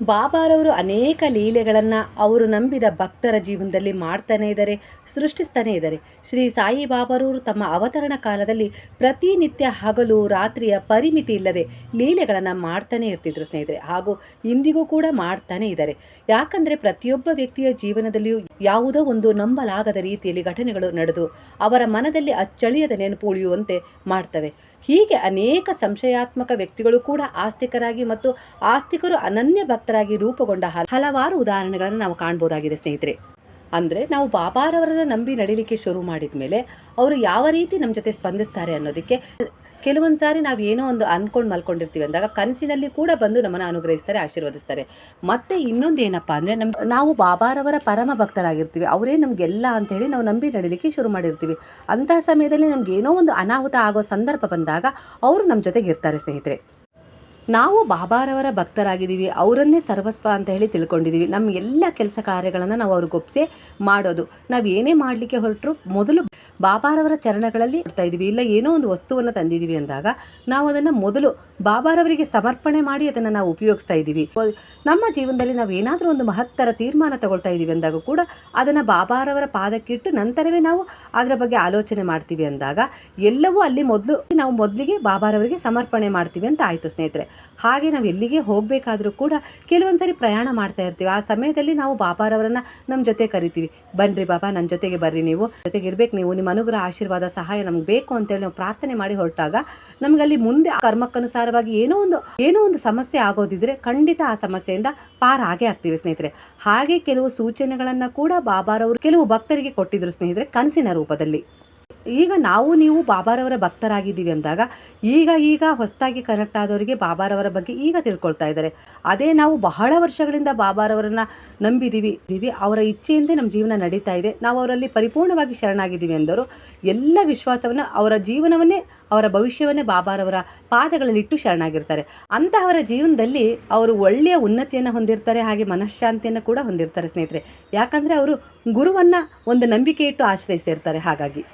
ಬಾಬಾರವರು ಅನೇಕ ಲೀಲೆಗಳನ್ನು ಅವರು ನಂಬಿದ ಭಕ್ತರ ಜೀವನದಲ್ಲಿ ಮಾಡ್ತಾನೇ ಇದ್ದಾರೆ, ಸೃಷ್ಟಿಸ್ತಾನೇ ಇದ್ದಾರೆ. ಶ್ರೀ ಸಾಯಿ ಬಾಬಾರವರು ತಮ್ಮ ಅವತರಣ ಕಾಲದಲ್ಲಿ ಪ್ರತಿನಿತ್ಯ ಹಗಲು, ರಾತ್ರಿಯ ಪರಿಮಿತಿ ಇಲ್ಲದೆ ಲೀಲೆಗಳನ್ನು ಮಾಡ್ತಾನೇ ಇರ್ತಿದ್ರು ಸ್ನೇಹಿತರೆ. ಹಾಗೂ ಇಂದಿಗೂ ಕೂಡ ಮಾಡ್ತಾನೇ ಇದ್ದಾರೆ. ಯಾಕಂದರೆ ಪ್ರತಿಯೊಬ್ಬ ವ್ಯಕ್ತಿಯ ಜೀವನದಲ್ಲಿಯೂ ಯಾವುದೋ ಒಂದು ನಂಬಲಾಗದ ರೀತಿಯಲ್ಲಿ ಘಟನೆಗಳು ನಡೆದು ಅವರ ಮನದಲ್ಲಿ ಅಚ್ಚಳಿಯದ ನೆನಪು ಉಳಿಯುವಂತೆ ಮಾಡ್ತವೆ. ಹೀಗೆ ಅನೇಕ ಸಂಶಯಾತ್ಮಕ ವ್ಯಕ್ತಿಗಳು ಕೂಡ ಆಸ್ತಿಕರಾಗಿ ಮತ್ತು ಆಸ್ತಿಕರು ಅನನ್ಯ ಭಕ್ತರಾಗಿ ರೂಪುಗೊಂಡ ಹಲ- ಹಲವಾರು ಉದಾಹರಣೆಗಳನ್ನು ನಾವು ಕಾಣ್ಬೋದಾಗಿದೆ, ಸ್ನೇಹಿತರೆ. ಅಂದರೆ ನಾವು ಬಾಬಾರವರನ್ನ ನಂಬಿ ನಡೀಲಿಕ್ಕೆ ಶುರು ಮಾಡಿದ ಮೇಲೆ ಅವರು ಯಾವ ರೀತಿ ನಮ್ಮ ಜೊತೆ ಸ್ಪಂದಿಸ್ತಾರೆ ಅನ್ನೋದಕ್ಕೆ ಕೆಲವೊಂದು ಸಾರಿ ನಾವು ಏನೋ ಒಂದು ಅನ್ಕೊಂಡು ಮಲ್ಕೊಂಡಿರ್ತೀವಿ ಅಂದಾಗ ಕನಸಿನಲ್ಲಿ ಕೂಡ ಬಂದು ನಮ್ಮನ್ನು ಅನುಗ್ರಹಿಸ್ತಾರೆ, ಆಶೀರ್ವದಿಸ್ತಾರೆ. ಮತ್ತೆ ಇನ್ನೊಂದು ಏನಪ್ಪ ಅಂದರೆ ನಮ್ಮ ನಾವು ಬಾಬಾರವರ ಪರಮ ಭಕ್ತರಾಗಿರ್ತೀವಿ. ಅವರೇ ನಮಗೆಲ್ಲ ಅಂತೇಳಿ ನಾವು ನಂಬಿ ನಡೀಲಿಕ್ಕೆ ಶುರು ಮಾಡಿರ್ತೀವಿ. ಅಂತಹ ಸಮಯದಲ್ಲಿ ನಮ್ಗೆ ಏನೋ ಒಂದು ಅನಾಹುತ ಆಗೋ ಸಂದರ್ಭ ಬಂದಾಗ ಅವರು ನಮ್ಮ ಜೊತೆಗೆ ಇರ್ತಾರೆ ಸ್ನೇಹಿತರೆ. ನಾವು ಬಾಬಾರವರ ಭಕ್ತರಾಗಿದ್ದೀವಿ, ಅವರನ್ನೇ ಸರ್ವಸ್ವ ಅಂತ ಹೇಳಿ ತಿಳ್ಕೊಂಡಿದ್ದೀವಿ. ನಮ್ಮ ಎಲ್ಲ ಕೆಲಸ ಕಾರ್ಯಗಳನ್ನು ನಾವು ಅವ್ರಿಗೊಪ್ಸೆ ಮಾಡೋದು. ನಾವು ಏನೇ ಮಾಡಲಿಕ್ಕೆ ಹೊರಟರು ಮೊದಲು ಬಾಬಾರವರ ಚರಣಗಳಲ್ಲಿ ಕೊಡ್ತಾ ಇದ್ದೀವಿ. ಇಲ್ಲ ಏನೋ ಒಂದು ವಸ್ತುವನ್ನು ತಂದಿದ್ದೀವಿ ಅಂದಾಗ ನಾವು ಅದನ್ನು ಮೊದಲು ಬಾಬಾರವರಿಗೆ ಸಮರ್ಪಣೆ ಮಾಡಿ ಅದನ್ನು ನಾವು ಉಪಯೋಗಿಸ್ತಾ ಇದ್ದೀವಿ. ನಮ್ಮ ಜೀವನದಲ್ಲಿ ನಾವು ಏನಾದರೂ ಒಂದು ಮಹತ್ತರ ತೀರ್ಮಾನ ತಗೊಳ್ತಾ ಇದ್ದೀವಿ ಅಂದಾಗ ಕೂಡ ಅದನ್ನು ಬಾಬಾರವರ ಪಾದಕ್ಕಿಟ್ಟು ನಂತರವೇ ನಾವು ಅದರ ಬಗ್ಗೆ ಆಲೋಚನೆ ಮಾಡ್ತೀವಿ ಅಂದಾಗ ಎಲ್ಲವೂ ಅಲ್ಲಿ ಮೊದಲು ನಾವು ಮೊದಲಿಗೆ ಬಾಬಾರವರಿಗೆ ಸಮರ್ಪಣೆ ಮಾಡ್ತೀವಿ ಅಂತ ಆಯಿತು ಸ್ನೇಹಿತರೆ. ಹಾಗೆ ನಾವು ಎಲ್ಲಿಗೆ ಹೋಗಬೇಕಾದರೂ ಕೂಡ ಕೆಲವೊಂದು ಸರಿ ಪ್ರಯಾಣ ಮಾಡ್ತಾ ಇರ್ತೀವಿ. ಆ ಸಮಯದಲ್ಲಿ ನಾವು ಬಾಬಾರವರನ್ನು ನಮ್ಮ ಜೊತೆ ಕರಿತೀವಿ. ಬನ್ನಿರಿ ಬಾಬಾ ನನ್ನ ಜೊತೆಗೆ ಬರ್ರಿ ನೀವು. ಜೊತೆಗೆ ಇರ್ಬೇಕು ನೀವು. ನಿಮ್ಮ ಅನುಗ್ರಹ, ಆಶೀರ್ವಾದ, ಸಹಾಯ ನಮ್ಗೆ ಬೇಕು ಅಂತೇಳಿ ನಾವು ಪ್ರಾರ್ಥನೆ ಮಾಡಿ ಹೊರಟಾಗ ನಮಗಲ್ಲಿ ಮುಂದೆ ಕರ್ಮಕ್ಕನುಸಾರವಾಗಿ ಏನೋ ಒಂದು ಏನೋ ಒಂದು ಸಮಸ್ಯೆ ಆಗೋದಿದ್ರೆ ಖಂಡಿತ ಆ ಸಮಸ್ಯೆಯಿಂದ ಪಾರ ಆಗೇ ಆಗ್ತೀವಿ ಸ್ನೇಹಿತರೆ. ಹಾಗೆ ಕೆಲವು ಸೂಚನೆಗಳನ್ನು ಕೂಡ ಬಾಬಾರವರು ಕೆಲವು ಭಕ್ತರಿಗೆ ಕೊಟ್ಟಿದ್ರು ಸ್ನೇಹಿತರೆ ಕನಸಿನ ರೂಪದಲ್ಲಿ. ಈಗ ನಾವು, ನೀವು ಬಾಬಾರವರ ಭಕ್ತರಾಗಿದ್ದೀವಿ ಅಂದಾಗ, ಈಗ ಈಗ ಹೊಸದಾಗಿ ಕನೆಕ್ಟ್ ಆದವರಿಗೆ ಬಾಬಾರವರ ಬಗ್ಗೆ ಈಗ ತಿಳ್ಕೊಳ್ತಾ ಇದ್ದಾರೆ. ಅದೇ ನಾವು ಬಹಳ ವರ್ಷಗಳಿಂದ ಬಾಬಾರವರನ್ನು ನಂಬಿದ್ದೀವಿ ಇದ್ದೀವಿ ಅವರ ಇಚ್ಛೆಯಿಂದ ನಮ್ಮ ಜೀವನ ನಡೀತಾ ಇದೆ. ನಾವು ಅವರಲ್ಲಿ ಪರಿಪೂರ್ಣವಾಗಿ ಶರಣಾಗಿದ್ದೀವಿ ಎಂದರು. ಎಲ್ಲ ವಿಶ್ವಾಸವನ್ನು ಅವರ ಜೀವನವನ್ನೇ, ಅವರ ಭವಿಷ್ಯವನ್ನೇ ಬಾಬಾರವರ ಪಾದಗಳಲ್ಲಿಟ್ಟು ಶರಣಾಗಿರ್ತಾರೆ. ಅಂತಹವರ ಜೀವನದಲ್ಲಿ ಅವರು ಒಳ್ಳೆಯ ಉನ್ನತಿಯನ್ನು ಹೊಂದಿರ್ತಾರೆ, ಹಾಗೆ ಮನಃಶಾಂತಿಯನ್ನು ಕೂಡ ಹೊಂದಿರ್ತಾರೆ ಸ್ನೇಹಿತರೆ. ಯಾಕಂದರೆ ಅವರು ಗುರುವನ್ನು ಒಂದು ನಂಬಿಕೆ ಇಟ್ಟು ಆಶ್ರಯಿಸಿರ್ತಾರೆ ಹಾಗಾಗಿ.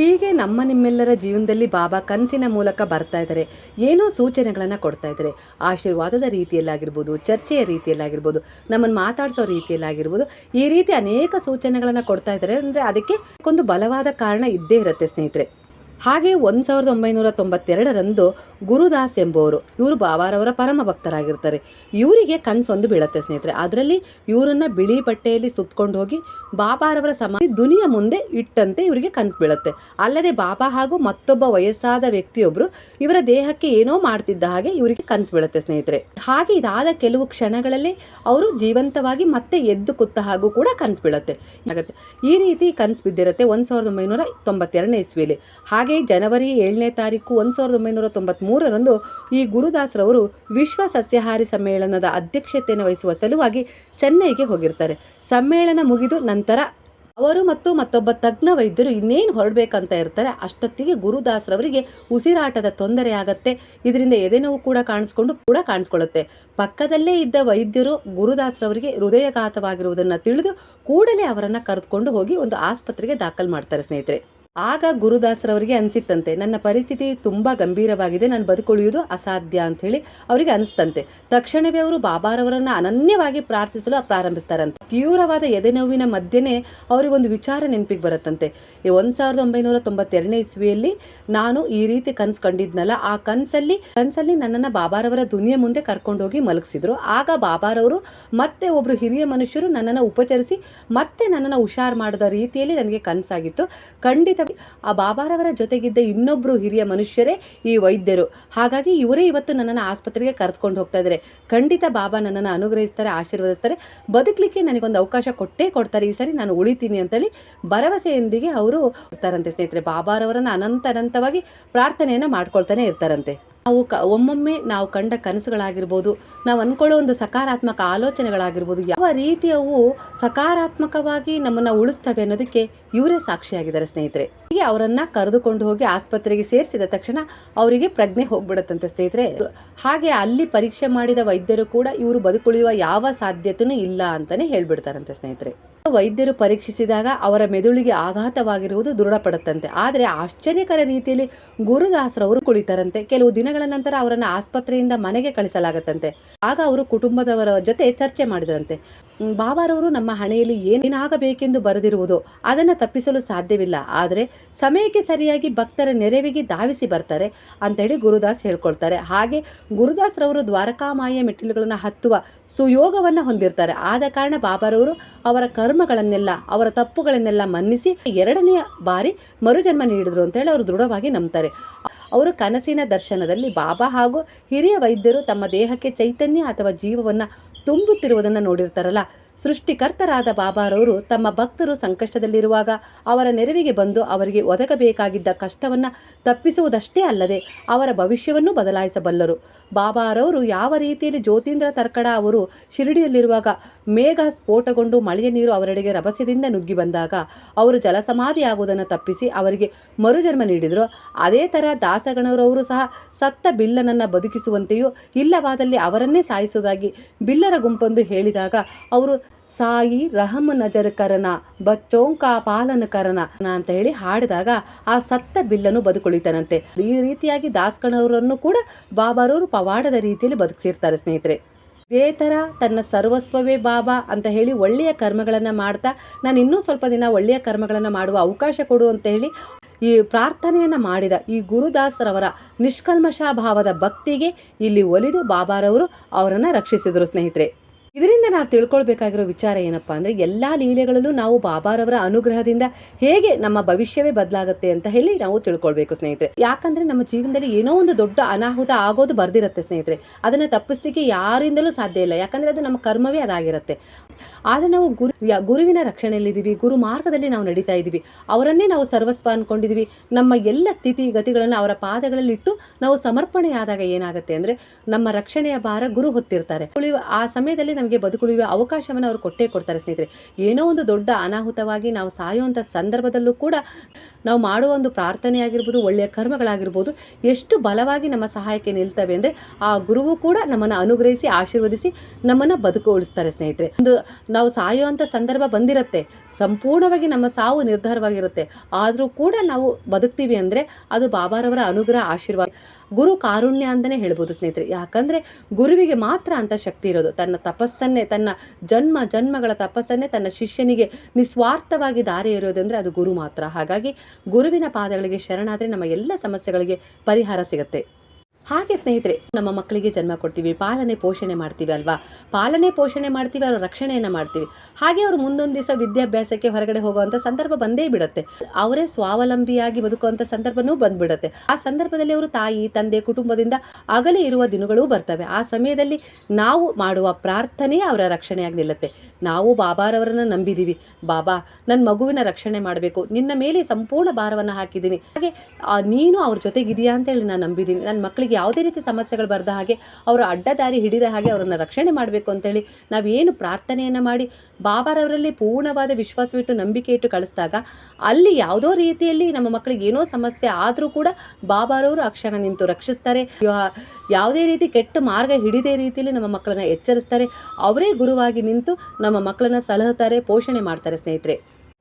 ಹೀಗೆ ನಮ್ಮ ನಿಮ್ಮೆಲ್ಲರ ಜೀವನದಲ್ಲಿ ಬಾಬಾ ಕನಸಿನ ಮೂಲಕ ಬರ್ತಾ ಇದ್ದಾರೆ. ಏನೋ ಸೂಚನೆಗಳನ್ನು ಕೊಡ್ತಾ ಇದ್ದಾರೆ. ಆಶೀರ್ವಾದದ ರೀತಿಯಲ್ಲಾಗಿರ್ಬೋದು, ಚರ್ಚೆಯ ರೀತಿಯಲ್ಲಾಗಿರ್ಬೋದು, ನಮ್ಮನ್ನು ಮಾತಾಡಿಸೋ ರೀತಿಯಲ್ಲಾಗಿರ್ಬೋದು, ಈ ರೀತಿ ಅನೇಕ ಸೂಚನೆಗಳನ್ನು ಕೊಡ್ತಾ ಇದ್ದಾರೆ. ಅಂದರೆ ಅದಕ್ಕೆ ಒಂದು ಬಲವಾದ ಕಾರಣ ಇದ್ದೇ ಇರುತ್ತೆ ಸ್ನೇಹಿತರೆ. ಹಾಗೆ ಒಂದು ಸಾವಿರದ ಒಂಬೈನೂರ ತೊಂಬತ್ತೆರಡರಂದು ಗುರುದಾಸ್ ಎಂಬುವರು, ಇವರು ಬಾಬಾರವರ ಪರಮ ಭಕ್ತರಾಗಿರ್ತಾರೆ. ಇವರಿಗೆ ಕನಸೊಂದು ಬೀಳತ್ತೆ ಸ್ನೇಹಿತರೆ. ಅದರಲ್ಲಿ ಇವರನ್ನ ಬಿಳಿ ಬಟ್ಟೆಯಲ್ಲಿ ಸುತ್ಕೊಂಡು ಹೋಗಿ ಬಾಬಾರವರ ಸಮಾಧಿ ದುನಿಯ ಮುಂದೆ ಇಟ್ಟಂತೆ ಇವರಿಗೆ ಕನಸು ಬೀಳತ್ತೆ. ಅಲ್ಲದೆ ಬಾಬಾ ಹಾಗೂ ಮತ್ತೊಬ್ಬ ವಯಸ್ಸಾದ ವ್ಯಕ್ತಿಯೊಬ್ಬರು ಇವರ ದೇಹಕ್ಕೆ ಏನೋ ಮಾಡ್ತಿದ್ದ ಹಾಗೆ ಇವರಿಗೆ ಕನಸು ಬೀಳುತ್ತೆ ಸ್ನೇಹಿತರೆ. ಹಾಗೆ ಇದಾದ ಕೆಲವು ಕ್ಷಣಗಳಲ್ಲಿ ಅವರು ಜೀವಂತವಾಗಿ ಮತ್ತೆ ಎದ್ದು ಕುತ್ತ ಹಾಗೂ ಕೂಡ ಕನಸು ಬೀಳತ್ತೆ. ಆಗುತ್ತೆ ಈ ರೀತಿ ಕನಸು ಬಿದ್ದಿರುತ್ತೆ ಒಂದು ಸಾವಿರದ ಒಂಬೈನೂರ ತೊಂಬತ್ತೆರಡನೇ ಇಸ್ವಿಯಲ್ಲಿ ಹಾಗೆ ಜನವರಿ ಏಳನೇ ತಾರೀಕು ಒಂದು ಸಾವಿರದ ಒಂಬೈನೂರ ತೊಂಬತ್ತ್ಮೂರರಂದು ಈ ಗುರುದಾಸ್ರವರು ವಿಶ್ವ ಸಸ್ಯಾಹಾರಿ ಸಮ್ಮೇಳನದ ಅಧ್ಯಕ್ಷತೆಯನ್ನು ವಹಿಸುವ ಸಲುವಾಗಿ ಚೆನ್ನೈಗೆ ಹೋಗಿರ್ತಾರೆ. ಸಮ್ಮೇಳನ ಮುಗಿದು ನಂತರ ಅವರು ಮತ್ತು ಮತ್ತೊಬ್ಬ ತಜ್ಞ ವೈದ್ಯರು ಇನ್ನೇನು ಹೊರಡಬೇಕಂತ ಇರ್ತಾರೆ. ಅಷ್ಟೊತ್ತಿಗೆ ಗುರುದಾಸ್ರವರಿಗೆ ಉಸಿರಾಟದ ತೊಂದರೆ ಆಗತ್ತೆ. ಇದರಿಂದ ಎದೆನೋವು ಕೂಡ ಕಾಣಿಸ್ಕೊಂಡು ಕೂಡ ಕಾಣಿಸ್ಕೊಳ್ಳುತ್ತೆ. ಪಕ್ಕದಲ್ಲೇ ಇದ್ದ ವೈದ್ಯರು ಗುರುದಾಸ್ರವರಿಗೆ ಹೃದಯಘಾತವಾಗಿರುವುದನ್ನು ತಿಳಿದು ಕೂಡಲೇ ಅವರನ್ನು ಕರೆದುಕೊಂಡು ಹೋಗಿ ಒಂದು ಆಸ್ಪತ್ರೆಗೆ ದಾಖಲು ಮಾಡ್ತಾರೆ ಸ್ನೇಹಿತರೆ. ಆಗ ಗುರುದಾಸರವರಿಗೆ ಅನಿಸಿತ್ತಂತೆ, ನನ್ನ ಪರಿಸ್ಥಿತಿ ತುಂಬ ಗಂಭೀರವಾಗಿದೆ, ನಾನು ಬದುಕುಳಿಯುವುದು ಅಸಾಧ್ಯ ಅಂಥೇಳಿ ಅವರಿಗೆ ಅನಿಸ್ತಂತೆ ತಕ್ಷಣವೇ ಅವರು ಬಾಬಾರವರನ್ನು ಅನನ್ಯವಾಗಿ ಪ್ರಾರ್ಥಿಸಲು ಪ್ರಾರಂಭಿಸ್ತಾರಂತೆ. ತೀವ್ರವಾದ ಎದೆನೋವಿನ ಮಧ್ಯೆನೇ ಅವರಿಗೊಂದು ವಿಚಾರ ನೆನಪಿಗೆ ಬರುತ್ತಂತೆ. ಈ ಒಂದು ಸಾವಿರದ ಒಂಬೈನೂರ ತೊಂಬತ್ತೆರಡನೇ ಇಸ್ವಿಯಲ್ಲಿ ನಾನು ಈ ರೀತಿ ಕನಸು ಕಂಡಿದ್ನಲ್ಲ, ಆ ಕನಸಲ್ಲಿ ಕನಸಲ್ಲಿ ನನ್ನನ್ನು ಬಾಬಾರವರ ದುನಿಯ ಮುಂದೆ ಕರ್ಕೊಂಡೋಗಿ ಮಲಗಿಸಿದ್ರು. ಆಗ ಬಾಬಾರವರು ಮತ್ತೆ ಒಬ್ಬರು ಹಿರಿಯ ಮನುಷ್ಯರು ನನ್ನನ್ನು ಉಪಚರಿಸಿ ಮತ್ತೆ ನನ್ನನ್ನು ಹುಷಾರು ಮಾಡಿದ ರೀತಿಯಲ್ಲಿ ನನಗೆ ಕನಸಾಗಿತ್ತು. ಖಂಡಿತ ಆ ಬಾಬಾರವರ ಜೊತೆಗಿದ್ದ ಇನ್ನೊಬ್ಬರು ಹಿರಿಯ ಮನುಷ್ಯರೇ ಈ ವೈದ್ಯರು. ಹಾಗಾಗಿ ಇವರೇ ಇವತ್ತು ನನ್ನನ್ನು ಆಸ್ಪತ್ರೆಗೆ ಕರೆದುಕೊಂಡು ಹೋಗ್ತಾ ಇದ್ದಾರೆ. ಖಂಡಿತ ಬಾಬಾ ನನ್ನನ್ನು ಅನುಗ್ರಹಿಸ್ತಾರೆ, ಆಶೀರ್ವದಿಸ್ತಾರೆ. ಬದುಕಲಿಕ್ಕೆ ನನಗೊಂದು ಅವಕಾಶ ಕೊಟ್ಟೇ ಕೊಡ್ತಾರೆ. ಈ ಸರಿ ನಾನು ಉಳಿತೀನಿ ಅಂತೇಳಿ ಭರವಸೆಯೊಂದಿಗೆ ಅವರು ಇರ್ತಾರಂತೆ ಸ್ನೇಹಿತರೆ. ಬಾಬಾರವರನ್ನು ಅನಂತ ಅನಂತವಾಗಿ ಪ್ರಾರ್ಥನೆಯನ್ನು ಮಾಡ್ಕೊಳ್ತಾನೆ ಇರ್ತಾರಂತೆ. ನಾವು ಕ, ಒಮ್ಮೊಮ್ಮೆ ನಾವು ಕಂಡ ಕನಸುಗಳಾಗಿರ್ಬೋದು, ನಾವು ಅಂದ್ಕೊಳ್ಳೋ ಒಂದು ಸಕಾರಾತ್ಮಕ ಆಲೋಚನೆಗಳಾಗಿರ್ಬೋದು, ಯಾವ ರೀತಿಯವು ಸಕಾರಾತ್ಮಕವಾಗಿ ನಮ್ಮನ್ನು ಉಳಿಸ್ತವೆ ಅನ್ನೋದಕ್ಕೆ ಇವರೇ ಸಾಕ್ಷಿಯಾಗಿದ್ದಾರೆ ಸ್ನೇಹಿತರೆ. ಹೀಗೆ ಅವರನ್ನು ಕರೆದುಕೊಂಡು ಹೋಗಿ ಆಸ್ಪತ್ರೆಗೆ ಸೇರಿಸಿದ ತಕ್ಷಣ ಅವರಿಗೆ ಪ್ರಜ್ಞೆ ಹೋಗ್ಬಿಡುತ್ತಂತೆ ಸ್ನೇಹಿತರೆ. ಹಾಗೆ ಅಲ್ಲಿ ಪರೀಕ್ಷೆ ಮಾಡಿದ ವೈದ್ಯರು ಕೂಡ ಇವರು ಬದುಕುಳಿಯುವ ಯಾವ ಸಾಧ್ಯತೆಯೂ ಇಲ್ಲ ಅಂತಲೇ ಹೇಳ್ಬಿಡ್ತಾರಂತೆ ಸ್ನೇಹಿತರೆ. ವೈದ್ಯರು ಪರೀಕ್ಷಿಸಿದಾಗ ಅವರ ಮೆದುಳಿಗೆ ಆಘಾತವಾಗಿರುವುದು ದೃಢಪಡುತ್ತಂತೆ. ಆದರೆ ಆಶ್ಚರ್ಯಕರ ರೀತಿಯಲ್ಲಿ ಗುರುದಾಸರವರು ಕುಳಿತಾರಂತೆ. ಕೆಲವು ದಿನಗಳ ನಂತರ ಅವರನ್ನು ಆಸ್ಪತ್ರೆಯಿಂದ ಮನೆಗೆ ಕಳಿಸಲಾಗತ್ತಂತೆ. ಆಗ ಅವರು ಕುಟುಂಬದವರ ಜೊತೆ ಚರ್ಚೆ ಮಾಡಿದರಂತೆ. "ಹ್ಮ್, ಬಾಬಾರವರು ನಮ್ಮ ಹಣೆಯಲ್ಲಿ ಏನೇನಾಗಬೇಕೆಂದು ಬರೆದಿರುವುದು ಅದನ್ನು ತಪ್ಪಿಸಲು ಸಾಧ್ಯವಿಲ್ಲ. ಆದರೆ ಸಮಯಕ್ಕೆ ಸರಿಯಾಗಿ ಭಕ್ತರ ನೆರವಿಗೆ ಧಾವಿಸಿ ಬರ್ತಾರೆ ಅಂತೇಳಿ ಗುರುದಾಸ್ ಹೇಳ್ಕೊಳ್ತಾರೆ. ಹಾಗೆ ಗುರುದಾಸ್ರವರು ದ್ವಾರಕಾಮಾಯಿಯ ಮೆಟ್ಟಿಲುಗಳನ್ನು ಹತ್ತುವ ಸುಯೋಗವನ್ನು ಹೊಂದಿರ್ತಾರೆ. ಆದ ಕಾರಣ ಬಾಬಾರವರು ಅವರ ಕರ್ಮಗಳನ್ನೆಲ್ಲ, ಅವರ ತಪ್ಪುಗಳನ್ನೆಲ್ಲ ಮನ್ನಿಸಿ ಎರಡನೆಯ ಬಾರಿ ಮರುಜನ್ಮ ನೀಡಿದರು ಅಂತೇಳಿ ಅವರು ದೃಢವಾಗಿ ನಂಬ್ತಾರೆ. ಅವರು ಕನಸಿನ ದರ್ಶನದಲ್ಲಿ ಬಾಬಾ ಹಾಗೂ ಹಿರಿಯ ವೈದ್ಯರು ತಮ್ಮ ದೇಹಕ್ಕೆ ಚೈತನ್ಯ ಅಥವಾ ಜೀವವನ್ನು ತುಂಬುತ್ತಿರುವುದನ್ನು ನೋಡಿರ್ತಾರಲ್ಲ. ಸೃಷ್ಟಿಕರ್ತರಾದ ಬಾಬಾರವರು ತಮ್ಮ ಭಕ್ತರು ಸಂಕಷ್ಟದಲ್ಲಿರುವಾಗ ಅವರ ನೆರವಿಗೆ ಬಂದು ಅವರಿಗೆ ಒದಗಬೇಕಾಗಿದ್ದ ಕಷ್ಟವನ್ನು ತಪ್ಪಿಸುವುದಷ್ಟೇ ಅಲ್ಲದೆ ಅವರ ಭವಿಷ್ಯವನ್ನು ಬದಲಾಯಿಸಬಲ್ಲರು. ಬಾಬಾರವರು ಯಾವ ರೀತಿಯಲ್ಲಿ ಜ್ಯೋತೀಂದ್ರ ತರ್ಕಡ ಅವರು ಶಿರಡಿಯಲ್ಲಿರುವಾಗ ಮೇಘ ಸ್ಫೋಟಗೊಂಡು ಮಳೆಯ ನೀರು ಅವರೆಡೆಗೆ ರಭಸದಿಂದ ನುಗ್ಗಿ ಬಂದಾಗ ಅವರು ಜಲಸಮಾಧಿಯಾಗುವುದನ್ನು ತಪ್ಪಿಸಿ ಅವರಿಗೆ ಮರುಜನ್ಮ ನೀಡಿದರು. ಅದೇ ಥರ ದಾಸಗಣರವರು ಸಹ ಸತ್ತ ಬಿಲ್ಲನನ್ನು ಬದುಕಿಸುವಂತೆಯೂ ಇಲ್ಲವಾದಲ್ಲಿ ಅವರನ್ನೇ ಸಾಯಿಸುವುದಾಗಿ ಬಿಲ್ಲರ ಗುಂಪೊಂದು ಹೇಳಿದಾಗ ಅವರು ಸಾಯಿ ರಹಮ್ ನಜರ್ ಕರನ, ಬಚ್ಚೋಂಕಾ ಪಾಲನ ಕರನ ಅಂತ ಹೇಳಿ ಹಾಡಿದಾಗ ಆ ಸತ್ತ ಬಿಲ್ಲನು ಬದುಕುಳಿತಾನಂತೆ. ಈ ರೀತಿಯಾಗಿ ದಾಸ್ಕಣವರನ್ನು ಕೂಡ ಬಾಬಾರವರು ಪವಾಡದ ರೀತಿಯಲ್ಲಿ ಬದುಕಿರ್ತಾರೆ ಸ್ನೇಹಿತರೆ. ಇದೇ ಥರ ತನ್ನ ಸರ್ವಸ್ವವೇ ಬಾಬಾ ಅಂತ ಹೇಳಿ ಒಳ್ಳೆಯ ಕರ್ಮಗಳನ್ನು ಮಾಡ್ತಾ, ನಾನು ಇನ್ನೂ ಸ್ವಲ್ಪ ದಿನ ಒಳ್ಳೆಯ ಕರ್ಮಗಳನ್ನು ಮಾಡುವ ಅವಕಾಶ ಕೊಡು ಅಂತ ಹೇಳಿ ಈ ಪ್ರಾರ್ಥನೆಯನ್ನು ಮಾಡಿದ ಈ ಗುರುದಾಸರವರ ನಿಷ್ಕಲ್ಮಶ ಭಾವದ ಭಕ್ತಿಗೆ ಇಲ್ಲಿ ಒಲಿದು ಬಾಬಾರವರು ಅವರನ್ನು ರಕ್ಷಿಸಿದರು ಸ್ನೇಹಿತರೆ. ಇದರಿಂದ ನಾವು ತಿಳ್ಕೊಳ್ಬೇಕಾಗಿರೋ ವಿಚಾರ ಏನಪ್ಪಾ ಅಂದ್ರೆ ಎಲ್ಲ ಲೀಲೆಗಳಲ್ಲೂ ನಾವು ಬಾಬಾರವರ ಅನುಗ್ರಹದಿಂದ ಹೇಗೆ ನಮ್ಮ ಭವಿಷ್ಯವೇ ಬದಲಾಗುತ್ತೆ ಅಂತ ಹೇಳಿ ನಾವು ತಿಳ್ಕೊಳ್ಬೇಕು ಸ್ನೇಹಿತರೆ. ಯಾಕಂದ್ರೆ ನಮ್ಮ ಜೀವನದಲ್ಲಿ ಏನೋ ಒಂದು ದೊಡ್ಡ ಅನಾಹುತ ಆಗೋದು ಬರ್ದಿರುತ್ತೆ ಸ್ನೇಹಿತರೆ. ಅದನ್ನ ತಪ್ಪಿಸ್ಲಿಕ್ಕೆ ಯಾರಿಂದಲೂ ಸಾಧ್ಯ ಇಲ್ಲ. ಯಾಕಂದ್ರೆ ಅದು ನಮ್ಮ ಕರ್ಮವೇ ಅದಾಗಿರುತ್ತೆ. ಆದರೆ ನಾವು ಗುರು ಗುರುವಿನ ರಕ್ಷಣೆಯಲ್ಲಿದ್ದೀವಿ, ಗುರು ಮಾರ್ಗದಲ್ಲಿ ನಾವು ನಡೀತಾ ಇದ್ದೀವಿ. ಅವರನ್ನೇ ನಾವು ಸರ್ವಸ್ವ ಅಂದ್ಕೊಂಡಿದ್ದೀವಿ ನಮ್ಮ ಎಲ್ಲ ಸ್ಥಿತಿ ಗತಿಗಳನ್ನು ಅವರ ಪಾದಗಳಲ್ಲಿಟ್ಟು ನಾವು ಸಮರ್ಪಣೆಯಾದಾಗ ಏನಾಗುತ್ತೆ ಅಂದರೆ ನಮ್ಮ ರಕ್ಷಣೆಯ ಭಾರ ಗುರು ಹೊತ್ತಿರ್ತಾರೆ. ಆ ಸಮಯದಲ್ಲಿ ನಮಗೆ ಬದುಕುಳಿಯುವ ಅವಕಾಶವನ್ನು ಅವರು ಕೊಟ್ಟೇ ಕೊಡ್ತಾರೆ ಸ್ನೇಹಿತರೆ. ಏನೋ ಒಂದು ದೊಡ್ಡ ಅನಾಹುತವಾಗಿ ನಾವು ಸಾಯುವಂಥ ಸಂದರ್ಭದಲ್ಲೂ ಕೂಡ ನಾವು ಮಾಡುವ ಒಂದು ಪ್ರಾರ್ಥನೆ ಆಗಿರ್ಬೋದು, ಒಳ್ಳೆಯ ಕರ್ಮಗಳಾಗಿರ್ಬೋದು, ಎಷ್ಟು ಬಲವಾಗಿ ನಮ್ಮ ಸಹಾಯಕ್ಕೆ ನಿಲ್ತವೆ ಅಂದರೆ ಆ ಗುರುವು ಕೂಡ ನಮ್ಮನ್ನು ಅನುಗ್ರಹಿಸಿ, ಆಶೀರ್ವದಿಸಿ ನಮ್ಮನ್ನು ಬದುಕು ಉಳಿಸ್ತಾರೆ ಸ್ನೇಹಿತರೆ. ಒಂದು ನಾವು ಸಾಯುವಂಥ ಸಂದರ್ಭ ಬಂದಿರುತ್ತೆ, ಸಂಪೂರ್ಣವಾಗಿ ನಮ್ಮ ಸಾವು ನಿರ್ಧಾರವಾಗಿರುತ್ತೆ. ಆದರೂ ಕೂಡ ನಾವು ಬದುಕ್ತೀವಿ ಅಂದರೆ ಅದು ಬಾಬಾರವರ ಅನುಗ್ರಹ, ಆಶೀರ್ವಾದ. ಗುರು ಕಾರುಣ್ಯ ಅಂತಲೇ ಹೇಳ್ಬೋದು ಸ್ನೇಹಿತರೆ. ಯಾಕಂದರೆ ಗುರುವಿಗೆ ಮಾತ್ರ ಅಂತ ಶಕ್ತಿ ಇರೋದು. ತನ್ನ ತಪಸ್ಸನ್ನೇ, ತನ್ನ ಜನ್ಮ, ಜನ್ಮಗಳ ತಪಸ್ಸನ್ನೇ ತನ್ನ ಶಿಷ್ಯನಿಗೆ ನಿಸ್ವಾರ್ಥವಾಗಿ ದಾರಿ ಇರೋದಂದರೆ ಅದು ಗುರು ಮಾತ್ರ. ಹಾಗಾಗಿ ಗುರುವಿನ ಪಾದಗಳಿಗೆ ಶರಣಾದರೆ ನಮ್ಮ ಎಲ್ಲ ಸಮಸ್ಯೆಗಳಿಗೆ ಪರಿಹಾರ ಸಿಗುತ್ತೆ. ಹಾಗೆ ಸ್ನೇಹಿತರೆ, ನಮ್ಮ ಮಕ್ಕಳಿಗೆ ಜನ್ಮ ಕೊಡ್ತೀವಿ, ಪಾಲನೆ ಪೋಷಣೆ ಮಾಡ್ತೀವಿ ಅಲ್ವಾ? ಪಾಲನೆ ಪೋಷಣೆ ಮಾಡ್ತೀವಿ, ಅವರ ರಕ್ಷಣೆಯನ್ನು ಮಾಡ್ತೀವಿ. ಹಾಗೆ ಅವರು ಮುಂದೊಂದು ದಿವಸ ವಿದ್ಯಾಭ್ಯಾಸಕ್ಕೆ ಹೊರಗಡೆ ಹೋಗುವಂಥ ಸಂದರ್ಭ ಬಂದೇ ಬಿಡುತ್ತೆ. ಅವರೇ ಸ್ವಾವಲಂಬಿಯಾಗಿ ಬದುಕುವಂಥ ಸಂದರ್ಭನೂ ಬಂದ್ಬಿಡುತ್ತೆ. ಆ ಸಂದರ್ಭದಲ್ಲಿ ಅವರು ತಾಯಿ, ತಂದೆ, ಕುಟುಂಬದಿಂದ ಅಗಲೇ ಇರುವ ದಿನಗಳೂ ಬರ್ತವೆ. ಆ ಸಮಯದಲ್ಲಿ ನಾವು ಮಾಡುವ ಪ್ರಾರ್ಥನೆಯೇ ಅವರ ರಕ್ಷಣೆಯಾಗಿ ನಿಲ್ಲುತ್ತೆ. ನಾವು ಬಾಬಾರವರನ್ನು ನಂಬಿದ್ದೀವಿ ಬಾಬಾ ನನ್ನ ಮಗುವಿನ ರಕ್ಷಣೆ ಮಾಡಬೇಕು. ನಿನ್ನ ಮೇಲೆ ಸಂಪೂರ್ಣ ಭಾರವನ್ನು ಹಾಕಿದ್ದೀನಿ. ಹಾಗೆ ನೀನು ಅವ್ರ ಜೊತೆಗಿದೆಯಾ ಅಂತೇಳಿ ನಾನು ನಂಬಿದ್ದೀನಿ ನನ್ನ ಮಕ್ಕಳಿಗೆ ಯಾವುದೇ ರೀತಿ ಸಮಸ್ಯೆಗಳು ಬರದ ಹಾಗೆ ಅವರ ಅಡ್ಡದಾರಿ ಹಿಡಿದ ಹಾಗೆ ಅವರನ್ನು ರಕ್ಷಣೆ ಮಾಡಬೇಕು ಅಂತೇಳಿ ನಾವೇನು ಪ್ರಾರ್ಥನೆಯನ್ನು ಮಾಡಿ ಬಾಬಾರವರಲ್ಲಿ ಪೂರ್ಣವಾದ ವಿಶ್ವಾಸವಿಟ್ಟು ನಂಬಿಕೆ ಇಟ್ಟು ಕಳಿಸಿದಾಗ ಅಲ್ಲಿ ಯಾವುದೋ ರೀತಿಯಲ್ಲಿ ನಮ್ಮ ಮಕ್ಕಳಿಗೆ ಏನೋ ಸಮಸ್ಯೆ ಆದರೂ ಕೂಡ ಬಾಬಾರವರು ಅಕ್ಷರ ನಿಂತು ರಕ್ಷಿಸ್ತಾರೆ. ಯಾವುದೇ ರೀತಿ ಕೆಟ್ಟ ಮಾರ್ಗ ಹಿಡಿದೇ ರೀತಿಯಲ್ಲಿ ನಮ್ಮ ಮಕ್ಕಳನ್ನ ಎಚ್ಚರಿಸ್ತಾರೆ. ಅವರೇ ಗುರುವಾಗಿ ನಿಂತು ನಮ್ಮ ಮಕ್ಕಳನ್ನ ಸಲಹುತ್ತಾರೆ, ಪೋಷಣೆ ಮಾಡ್ತಾರೆ ಸ್ನೇಹಿತರೆ.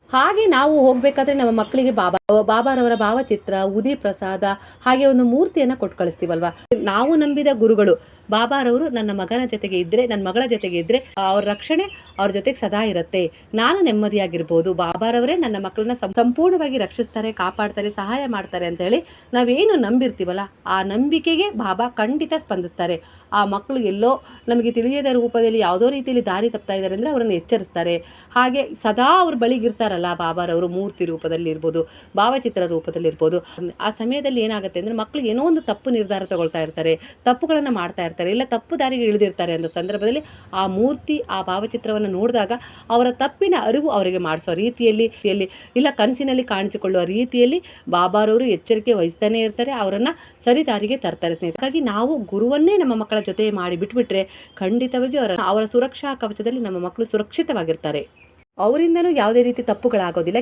ಹಾಗೆ ನಾವು ಹೋಗಬೇಕಾದ್ರೆ ನಮ್ಮ ಮಕ್ಕಳಿಗೆ ಬಾಬಾ ಬಾಬಾರವರ ಭಾವಚಿತ್ರ, ಉದಿ ಪ್ರಸಾದ, ಹಾಗೆ ಒಂದು ಮೂರ್ತಿಯನ್ನು ಕೊಟ್ಟು ಕಳಿಸ್ತೀವಲ್ವಾ? ನಾವು ನಂಬಿದ ಗುರುಗಳು, ಬಾಬಾರವರು ನನ್ನ ಮಗನ ಜೊತೆಗೆ ಇದ್ರೆ ನನ್ನ ಮಗಳ ಜೊತೆಗೆ ಇದ್ರೆ, ಅವ್ರ ರಕ್ಷಣೆ ಅವ್ರ ಜೊತೆಗೆ ಸದಾ ಇರುತ್ತೆ. ನಾನು ನೆಮ್ಮದಿಯಾಗಿರ್ಬೋದು. ಬಾಬಾರವರೇ ನನ್ನ ಮಕ್ಕಳನ್ನ ಸಂಪೂರ್ಣವಾಗಿ ರಕ್ಷಿಸ್ತಾರೆ, ಕಾಪಾಡ್ತಾರೆ, ಸಹಾಯ ಮಾಡ್ತಾರೆ ಅಂತ ಹೇಳಿ ನಾವೇನು ನಂಬಿರ್ತೀವಲ್ಲ, ಆ ನಂಬಿಕೆಗೆ ಬಾಬಾ ಖಂಡಿತ ಸ್ಪಂದಿಸ್ತಾರೆ. ಆ ಮಕ್ಕಳು ಎಲ್ಲೋ ನಮಗೆ ತಿಳಿಯದ ರೂಪದಲ್ಲಿ ಯಾವುದೋ ರೀತಿಯಲ್ಲಿ ದಾರಿ ತಪ್ತಾ ಇದ್ದಾರೆ ಅಂದರೆ ಅವರನ್ನು ಎಚ್ಚರಿಸ್ತಾರೆ. ಹಾಗೆ ಸದಾ ಅವ್ರ ಬಳಿಗಿರ್ತಾರಲ್ಲ ಬಾಬಾರವರು ಮೂರ್ತಿ ರೂಪದಲ್ಲಿ ಇರ್ಬೋದು. ಭಾವಚಿತ್ರ ರೂಪದಲ್ಲಿ ಇರ್ಬೋದು ಆ ಸಮಯದಲ್ಲಿ ಏನಾಗುತ್ತೆ ಅಂದರೆ ಮಕ್ಕಳು ಏನೋ ಒಂದು ತಪ್ಪು ನಿರ್ಧಾರ ತಗೊಳ್ತಾ ಇರ್ತಾರೆ, ತಪ್ಪುಗಳನ್ನು ಮಾಡ್ತಾ ಇರ್ತಾರೆ, ಇಲ್ಲ ತಪ್ಪು ದಾರಿಗೆ ಇಳಿದಿರ್ತಾರೆ ಅನ್ನೋ ಸಂದರ್ಭದಲ್ಲಿ ಆ ಮೂರ್ತಿ ಆ ಭಾವಚಿತ್ರವನ್ನು ನೋಡಿದಾಗ ಅವರ ತಪ್ಪಿನ ಅರಿವು ಅವರಿಗೆ ಮಾಡಿಸೋ ರೀತಿಯಲ್ಲಿ ರೀತಿಯಲ್ಲಿ, ಇಲ್ಲ ಕನಸಿನಲ್ಲಿ ಕಾಣಿಸಿಕೊಳ್ಳುವ ರೀತಿಯಲ್ಲಿ ಬಾಬಾರವರು ಎಚ್ಚರಿಕೆ ವಹಿಸ್ತಾನೆ ಇರ್ತಾರೆ, ಅವರನ್ನು ಸರಿ ದಾರಿಗೆ ತರ್ತಾರೆ ಸ್ನೇಹಿತರೆ. ಹಾಗಾಗಿ ನಾವು ಗುರುವನ್ನೇ ನಮ್ಮ ಮಕ್ಕಳ ಜೊತೆ ಮಾಡಿ ಬಿಟ್ಬಿಟ್ರೆ ಖಂಡಿತವಾಗಿಯೂ ಅವರ ಅವರ ಸುರಕ್ಷಾ ಕವಚದಲ್ಲಿ ನಮ್ಮ ಮಕ್ಕಳು ಸುರಕ್ಷಿತವಾಗಿರ್ತಾರೆ. ಅವರಿಂದನೂ ಯಾವುದೇ ರೀತಿ ತಪ್ಪುಗಳಾಗೋದಿಲ್ಲ.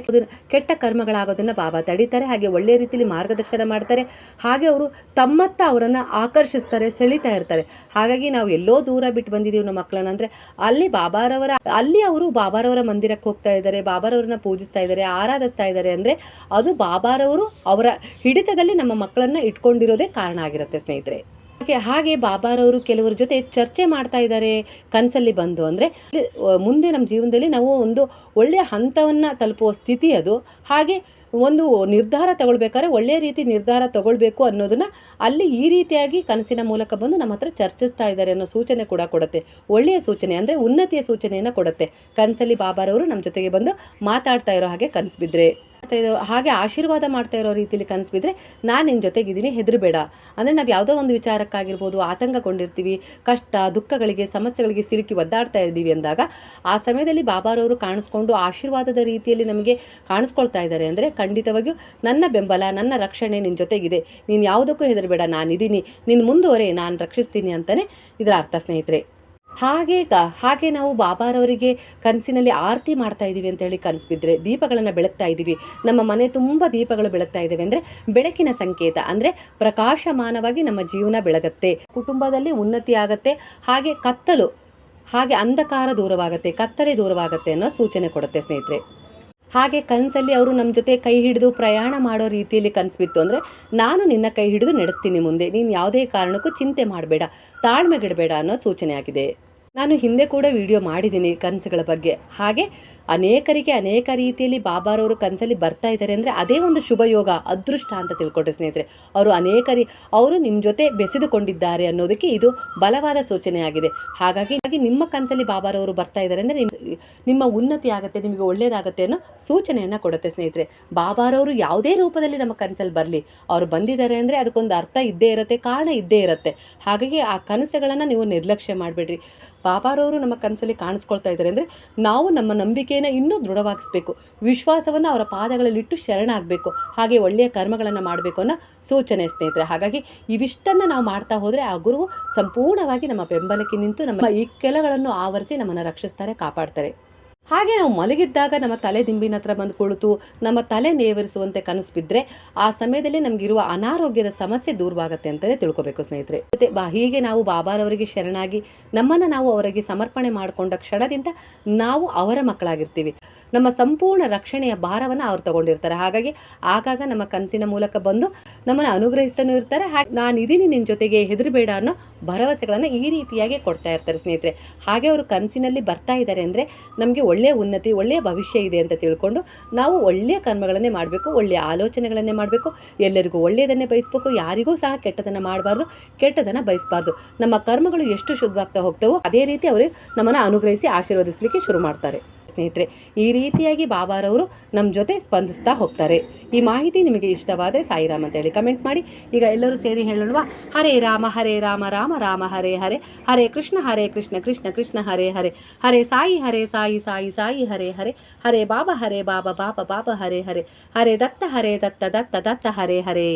ಕೆಟ್ಟ ಕರ್ಮಗಳಾಗೋದನ್ನು ಬಾಬಾ ತಡೀತಾರೆ, ಹಾಗೆ ಒಳ್ಳೆಯ ರೀತಿಯಲ್ಲಿ ಮಾರ್ಗದರ್ಶನ ಮಾಡ್ತಾರೆ, ಹಾಗೆ ಅವರು ತಮ್ಮತ್ತ ಅವರನ್ನು ಆಕರ್ಷಿಸ್ತಾರೆ, ಸೆಳೀತಾ ಇರ್ತಾರೆ. ಹಾಗಾಗಿ ನಾವು ಎಲ್ಲೋ ದೂರ ಬಿಟ್ಟು ಬಂದಿದ್ದೀವಿ ನಮ್ಮ ಮಕ್ಕಳನ್ನ ಅಂದರೆ ಅಲ್ಲಿ ಬಾಬಾರವರ, ಅಲ್ಲಿ ಅವರು ಬಾಬಾರವರ ಮಂದಿರಕ್ಕೆ ಹೋಗ್ತಾ ಇದ್ದಾರೆ, ಬಾಬಾರವ್ರನ್ನ ಪೂಜಿಸ್ತಾ ಇದ್ದಾರೆ, ಆರಾಧಿಸ್ತಾ ಇದ್ದಾರೆ ಅಂದರೆ ಅದು ಬಾಬಾರವರು ಅವರ ಹಿಡಿತದಲ್ಲಿ ನಮ್ಮ ಮಕ್ಕಳನ್ನು ಇಟ್ಕೊಂಡಿರೋದೇ ಕಾರಣ ಆಗಿರುತ್ತೆ ಸ್ನೇಹಿತರೆ. ಹಾಗೆ ಹಾಗೆ ಬಾಬಾರವರು ಕೆಲವರ ಜೊತೆ ಚರ್ಚೆ ಮಾಡ್ತಾ ಇದ್ದಾರೆ ಕನಸಲ್ಲಿ ಬಂದು ಅಂದರೆ ಮುಂದೆ ನಮ್ಮ ಜೀವನದಲ್ಲಿ ನಾವು ಒಂದು ಒಳ್ಳೆಯ ಹಂತವನ್ನು ತಲುಪುವ ಸ್ಥಿತಿ ಅದು. ಹಾಗೆ ಒಂದು ನಿರ್ಧಾರ ತಗೊಳ್ಬೇಕಾದ್ರೆ ಒಳ್ಳೆಯ ರೀತಿ ನಿರ್ಧಾರ ತಗೊಳ್ಬೇಕು ಅನ್ನೋದನ್ನ ಅಲ್ಲಿ ಈ ರೀತಿಯಾಗಿ ಕನಸಿನ ಮೂಲಕ ಬಂದು ನಮ್ಮ ಹತ್ರ ಚರ್ಚಿಸ್ತಾ ಇದ್ದಾರೆ ಅನ್ನೋ ಸೂಚನೆ ಕೂಡ ಕೊಡುತ್ತೆ. ಒಳ್ಳೆಯ ಸೂಚನೆ ಅಂದರೆ ಉನ್ನತಿಯ ಸೂಚನೆಯನ್ನು ಕೊಡುತ್ತೆ. ಕನಸಲ್ಲಿ ಬಾಬಾರವರು ನಮ್ಮ ಜೊತೆಗೆ ಬಂದು ಮಾತಾಡ್ತಾ ಇರೋ ಹಾಗೆ ಕನಸು ಬಿದ್ದರೆ ಇರೋ ಹಾಗೆ ಆಶೀರ್ವಾದ ಮಾಡ್ತಾ ಇರೋ ರೀತಿಯಲ್ಲಿ ಕನಸು ಬಿದ್ದರೆ ನಾನು ನಿನ್ನ ಜೊತೆಗಿದ್ದೀನಿ, ಹೆದರಬೇಡ. ಅಂದರೆ ನಾವು ಯಾವುದೋ ಒಂದು ವಿಚಾರಕ್ಕಾಗಿರ್ಬೋದು, ಆತಂಕಗೊಂಡಿರ್ತೀವಿ, ಕಷ್ಟ, ದುಃಖಗಳಿಗೆ, ಸಮಸ್ಯೆಗಳಿಗೆ ಸಿಲುಕಿ ಒದ್ದಾಡ್ತಾ ಇದ್ದೀವಿ ಅಂದಾಗ, ಆ ಸಮಯದಲ್ಲಿ ಬಾಬಾರವರು ಕಾಣಿಸ್ಕೊಂಡು ಆಶೀರ್ವಾದದ ರೀತಿಯಲ್ಲಿ ನಮಗೆ ಕಾಣಿಸ್ಕೊಳ್ತಾ ಇದ್ದಾರೆ ಅಂದರೆ ಖಂಡಿತವಾಗಿಯೂ ನನ್ನ ಬೆಂಬಲ, ನನ್ನ ರಕ್ಷಣೆ ನಿನ್ನ ಜೊತೆಗಿದೆ. ನೀನು ಯಾವುದಕ್ಕೂ ಹೆದರಬೇಡ ನಾನಿದ್ದೀನಿ ನಿನ್ನ ಮುಂದುವರೆ, ನಾನು ರಕ್ಷಿಸ್ತೀನಿ ಅಂತಲೇ ಇದರ ಅರ್ಥ ಸ್ನೇಹಿತರೆ. ಹಾಗೆ ಗ- ಹಾಗೆ ನಾವು ಬಾಬಾರವರಿಗೆ ಕನಸಿನಲ್ಲಿ ಆರತಿ ಮಾಡ್ತಾ ಇದ್ದೀವಿ ಅಂತ ಹೇಳಿ ಕನಸು ಬಿದ್ದರೆ ದೀಪಗಳನ್ನು ಬೆಳಗ್ತಾ ಇದ್ದೀವಿ ನಮ್ಮ ಮನೆ ತುಂಬ ದೀಪಗಳು ಬೆಳಗ್ತಾ ಇದ್ದೇವೆ ಅಂದರೆ ಬೆಳಕಿನ ಸಂಕೇತ. ಅಂದರೆ ಪ್ರಕಾಶಮಾನವಾಗಿ ನಮ್ಮ ಜೀವನ ಬೆಳಗತ್ತೆ. ಕುಟುಂಬದಲ್ಲಿ ಉನ್ನತಿ ಆಗತ್ತೆ. ಹಾಗೆ ಕತ್ತಲು, ಹಾಗೆ ಅಂಧಕಾರ ದೂರವಾಗುತ್ತೆ. ಕತ್ತಲೆ ದೂರವಾಗುತ್ತೆ ಅನ್ನೋ ಸೂಚನೆ ಕೊಡುತ್ತೆ ಸ್ನೇಹಿತರೆ. ಹಾಗೆ ಕನಸಲ್ಲಿ ಅವರು ನಮ್ಮ ಜೊತೆ ಕೈ ಹಿಡಿದು ಪ್ರಯಾಣ ಮಾಡೋ ರೀತಿಯಲ್ಲಿ ಕನಸು ಬಿತ್ತು ಅಂದರೆ ನಾನು ನಿನ್ನ ಕೈ ಹಿಡಿದು ನಡೆಸ್ತೀನಿ ಮುಂದೆ. ನೀನು ಯಾವುದೇ ಕಾರಣಕ್ಕೂ ಚಿಂತೆ ಮಾಡಬೇಡ. ತಾಳ್ಮೆಗಿಡಬೇಡ ಅನ್ನೋ ಸೂಚನೆ ಆಗಿದೆ. ನಾನು ಹಿಂದೆ ಕೂಡ ವಿಡಿಯೋ ಮಾಡಿದ್ದೀನಿ ಕನಸುಗಳ ಬಗ್ಗೆ. ಹಾಗೆ ಅನೇಕರಿಗೆ ಅನೇಕ ರೀತಿಯಲ್ಲಿ ಬಾಬಾರವರು ಕನಸಲ್ಲಿ ಬರ್ತಾ ಇದ್ದಾರೆ ಅಂದರೆ ಅದೇ ಒಂದು ಶುಭಯೋಗ ಅದೃಷ್ಟ ಅಂತ ತಿಳ್ಕೊಟ್ರೆ ಸ್ನೇಹಿತರೆ. ಅವರು ಅನೇಕ ರೀ ಅವರು ನಿಮ್ಮ ಜೊತೆ ಬೆಸೆದುಕೊಂಡಿದ್ದಾರೆ ಅನ್ನೋದಕ್ಕೆ ಇದು ಬಲವಾದ ಸೂಚನೆಯಾಗಿದೆ. ಹಾಗಾಗಿ ಹಾಗೆ ನಿಮ್ಮ ಕನಸಲ್ಲಿ ಬಾಬಾರವರು ಬರ್ತಾ ಇದ್ದಾರೆ ಅಂದರೆ ನಿಮ್ಮ ನಿಮ್ಮ ಉನ್ನತಿ ಆಗುತ್ತೆ, ನಿಮಗೆ ಒಳ್ಳೆಯದಾಗುತ್ತೆ ಅನ್ನೋ ಸೂಚನೆಯನ್ನು ಕೊಡುತ್ತೆ ಸ್ನೇಹಿತರೆ. ಬಾಬಾರವರು ಯಾವುದೇ ರೂಪದಲ್ಲಿ ನಮ್ಮ ಕನಸಲ್ಲಿ ಬರಲಿ, ಅವರು ಬಂದಿದ್ದಾರೆ ಅಂದರೆ ಅದಕ್ಕೊಂದು ಅರ್ಥ ಇದ್ದೇ ಇರುತ್ತೆ, ಕಾರಣ ಇದ್ದೇ ಇರುತ್ತೆ. ಹಾಗಾಗಿ ಆ ಕನಸುಗಳನ್ನು ನೀವು ನಿರ್ಲಕ್ಷ್ಯ ಮಾಡಬೇಡ್ರಿ. ಬಾಬಾರವರು ನಮ್ಮ ಕನಸಲ್ಲಿ ಕಾಣಿಸ್ಕೊಳ್ತಾ ಇದ್ದಾರೆ ಅಂದರೆ ನಾವು ನಮ್ಮ ನಂಬಿಕೆಯನ್ನು ಇನ್ನೂ ದೃಢವಾಗಿಸಬೇಕು. ವಿಶ್ವಾಸವನ್ನು ಅವರ ಪಾದಗಳಲ್ಲಿಟ್ಟು ಶರಣಾಗಬೇಕು. ಹಾಗೆ ಒಳ್ಳೆಯ ಕರ್ಮಗಳನ್ನು ಮಾಡಬೇಕು ಅನ್ನೋ ಸೂಚನೆ ಸ್ನೇಹಿತರೆ. ಹಾಗಾಗಿ ಇವಿಷ್ಟನ್ನು ನಾವು ಮಾಡ್ತಾ ಹೋದರೆ ಆ ಗುರುವು ಸಂಪೂರ್ಣವಾಗಿ ನಮ್ಮ ಬೆಂಬಲಕ್ಕೆ ನಿಂತು ನಮ್ಮ ಈ ಕೆಲಗಳನ್ನು ಆವರಿಸಿ ನಮ್ಮನ್ನು ರಕ್ಷಿಸ್ತಾರೆ, ಕಾಪಾಡ್ತಾರೆ. ಹಾಗೆ ನಾವು ಮಲಗಿದ್ದಾಗ ನಮ್ಮ ತಲೆ ದಿಂಬಿನ ಹತ್ರ ಬಂದು ಕುಳಿತು ನಮ್ಮ ತಲೆ ನೇವರಿಸುವಂತೆ ಕನಸು ಬಿದ್ದರೆ ಆ ಸಮಯದಲ್ಲಿ ನಮಗಿರುವ ಅನಾರೋಗ್ಯದ ಸಮಸ್ಯೆ ದೂರವಾಗುತ್ತೆ ಅಂತಲೇ ತಿಳ್ಕೊಬೇಕು ಸ್ನೇಹಿತರೆ. ಮತ್ತೆ ಬಾ, ಹೀಗೆ ನಾವು ಬಾಬಾರವರಿಗೆ ಶರಣಾಗಿ ನಮ್ಮನ್ನು ನಾವು ಅವರಿಗೆ ಸಮರ್ಪಣೆ ಮಾಡಿಕೊಂಡ ಕ್ಷಣದಿಂದ ನಾವು ಅವರ ಮಕ್ಕಳಾಗಿರ್ತೀವಿ. ನಮ್ಮ ಸಂಪೂರ್ಣ ರಕ್ಷಣೆಯ ಭಾರವನ್ನು ಅವ್ರು ತಗೊಂಡಿರ್ತಾರೆ. ಹಾಗಾಗಿ ಆಗಾಗ ನಮ್ಮ ಕನಸಿನ ಮೂಲಕ ಬಂದು ನಮ್ಮನ್ನು ಅನುಗ್ರಹಿಸ್ತಾನೂ ಇರ್ತಾರೆ. ಹಾಗೆ ನಾನು ಇದೀನಿ ನಿನ್ನ ಜೊತೆಗೆ ಹೆದರಬೇಡ ಅನ್ನೋ ಭರವಸೆಗಳನ್ನು ಈ ರೀತಿಯಾಗಿ ಕೊಡ್ತಾ ಇರ್ತಾರೆ ಸ್ನೇಹಿತರೆ. ಹಾಗೆ ಅವರು ಕನಸಿನಲ್ಲಿ ಬರ್ತಾ ಇದ್ದಾರೆ ಅಂದರೆ ನಮಗೆ ಒಳ್ಳೆಯ ಉನ್ನತಿ ಒಳ್ಳೆಯ ಭವಿಷ್ಯ ಇದೆ ಅಂತ ತಿಳ್ಕೊಂಡು ನಾವು ಒಳ್ಳೆಯ ಕರ್ಮಗಳನ್ನೇ ಮಾಡಬೇಕು ಒಳ್ಳೆಯ ಆಲೋಚನೆಗಳನ್ನೇ ಮಾಡಬೇಕು. ಎಲ್ಲರಿಗೂ ಒಳ್ಳೆಯದನ್ನೇ ಬಯಸಬೇಕು, ಯಾರಿಗೂ ಸಹ ಕೆಟ್ಟದನ್ನು ಮಾಡಬಾರ್ದು, ಕೆಟ್ಟದನ್ನು ಬಯಸಬಾರ್ದು. ನಮ್ಮ ಕರ್ಮಗಳು ಎಷ್ಟು ಶುದ್ಧವಾಗ್ತಾ ಹೋಗ್ತವೋ ಅದೇ ರೀತಿ ಅವರು ನಮ್ಮನ್ನು ಅನುಗ್ರಹಿಸಿ ಆಶೀರ್ವದಿಸಲಿಕ್ಕೆ ಶುರು ಮಾಡ್ತಾರೆ. ಸ್ನೇಹಿತರೆ, ಈ ರೀತಿಯಾಗಿ ಬಾಬಾರವರು ನಮ್ಮ ಜೊತೆ ಸ್ಪಂದಿಸ್ತಾ ಹೋಗ್ತಾರೆ. ಈ ಮಾಹಿತಿ ನಿಮಗೆ ಇಷ್ಟವಾದರೆ ಸಾಯಿರಾಮ್ ಅಂತ ಹೇಳಿ ಕಮೆಂಟ್ ಮಾಡಿ. ಈಗ ಎಲ್ಲರೂ ಸೇರಿ ಹೇಳೋಣವಾ ಹರೇ ರಾಮ ಹರೇ ರಾಮ ರಾಮ ರಾಮ, ಹರೇ ಹರೇ. ಹರೇ ಕೃಷ್ಣ ಹರೇ ಕೃಷ್ಣ ಕೃಷ್ಣ ಕೃಷ್ಣ, ಹರೇ ಹರೇ. ಹರೇ ಸಾಯಿ ಹರೇ ಸಾಯಿ ಸಾಯಿ ಸಾಯಿ, ಹರೇ ಹರೇ. ಹರೇ ಬಾಬಾ ಹರೇ ಬಾಬಾ ಬಾಬಾ ಬಾಬಾ, ಹರೇ ಹರೇ. ಹರೇ ದತ್ತ ಹರೇ ದತ್ತ ದತ್ತ ದತ್ತ, ಹರೇ ಹರೇ.